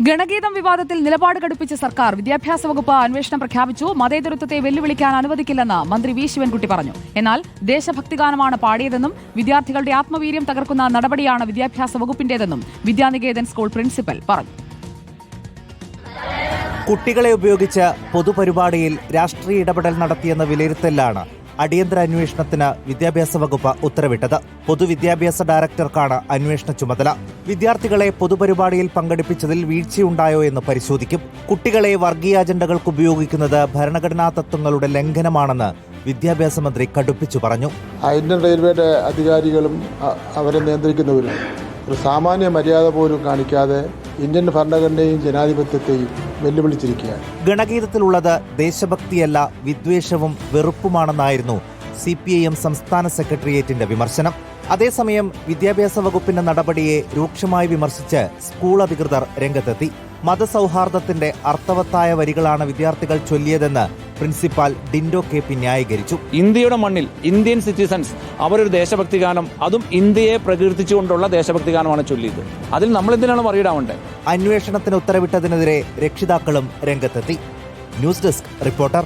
ഗണഗീതം വിവാദത്തിൽ നിലപാട് കടുപ്പിച്ച സർക്കാർ വിദ്യാഭ്യാസ വകുപ്പ് അന്വേഷണം പ്രഖ്യാപിച്ചു. മതേതരത്വത്തെ വെല്ലുവിളിക്കാൻ അനുവദിക്കില്ലെന്ന് മന്ത്രി വി. ശിവൻകുട്ടി പറഞ്ഞു. എന്നാൽ ദേശഭക്തിഗാനമാണ് പാടിയതെന്നും വിദ്യാർത്ഥികളുടെ ആത്മവീര്യം തകർക്കുന്ന നടപടിയാണ് വിദ്യാഭ്യാസ വകുപ്പിന്റേതെന്നും വിദ്യാനികേതൻ സ്കൂൾ പ്രിൻസിപ്പൽ പറഞ്ഞു. കുട്ടികളെ ഉപയോഗിച്ച് പൊതുപരിപാടിയിൽ രാഷ്ട്രീയ ഇടപെടൽ നടത്തിയെന്ന വിലയിരുത്തലിലാണ് അടിയന്തര അന്വേഷണത്തിന് വിദ്യാഭ്യാസ വകുപ്പ് ഉത്തരവിട്ടത്. പൊതുവിദ്യാഭ്യാസ ഡയറക്ടർക്കാണ് അന്വേഷണ ചുമതല. വിദ്യാർത്ഥികളെ പൊതുപരിപാടിയിൽ പങ്കെടുപ്പിച്ചതിൽ വീഴ്ചയുണ്ടായോ എന്ന് പരിശോധിക്കും. കുട്ടികളെ വർഗീയ അജണ്ടകൾക്ക് ഉപയോഗിക്കുന്നത് ഭരണഘടനാ തത്വങ്ങളുടെ ലംഘനമാണെന്ന് വിദ്യാഭ്യാസ മന്ത്രി കടുപ്പിച്ചു പറഞ്ഞു. ഇന്ത്യൻ റെയിൽവേയുടെ അധികാരികളും അവരെ നിയന്ത്രിക്കുന്നവരും ഒരു സാമാന്യ മര്യാദ പോലും കാണിക്കാതെ ഇന്ത്യൻ ഭരണഘടനയും ജനാധിപത്യത്തെയും വെല്ലുവിളിച്ചിരിക്കുകയാണ്. ഗണഗീതത്തിലുള്ളത് ദേശഭക്തിയല്ല വിദ്വേഷവും വെറുപ്പുമാണെന്നായിരുന്നു സി പി ഐ എം സംസ്ഥാന സെക്രട്ടേറിയറ്റിന്റെ വിമർശനം. അതേസമയം വിദ്യാഭ്യാസ വകുപ്പിന്റെ നടപടിയെ രൂക്ഷമായി വിമർശിച്ച് സ്കൂൾ അധികൃതർ രംഗത്തെത്തി. മതസൗഹാർദ്ദത്തിന്റെ അർത്ഥവത്തായ വരികളാണ് വിദ്യാർത്ഥികൾ ചൊല്ലിയതെന്ന് പ്രിൻസിപ്പാൽ ഡിൻഡോ കെ പി ന്യായീകരിച്ചു. ഇന്ത്യയുടെ മണ്ണിൽ ഇന്ത്യൻ സിറ്റിസൺസ് അവരൊരു ദേശഭക്തി ഗാനം അതും ഇന്ത്യയെ പ്രകീർത്തിച്ചുകൊണ്ടുള്ള ദേശഭക്തി ഗാനമാണ് ചൊല്ലിയത്. അതിൽ നമ്മൾ എന്തിനാണ് മറിയിടാവേണ്ടത് അന്വേഷണത്തിന് ഉത്തരവിട്ടതിനെതിരെ രക്ഷിതാക്കളും രംഗത്തെത്തി. News desk reporter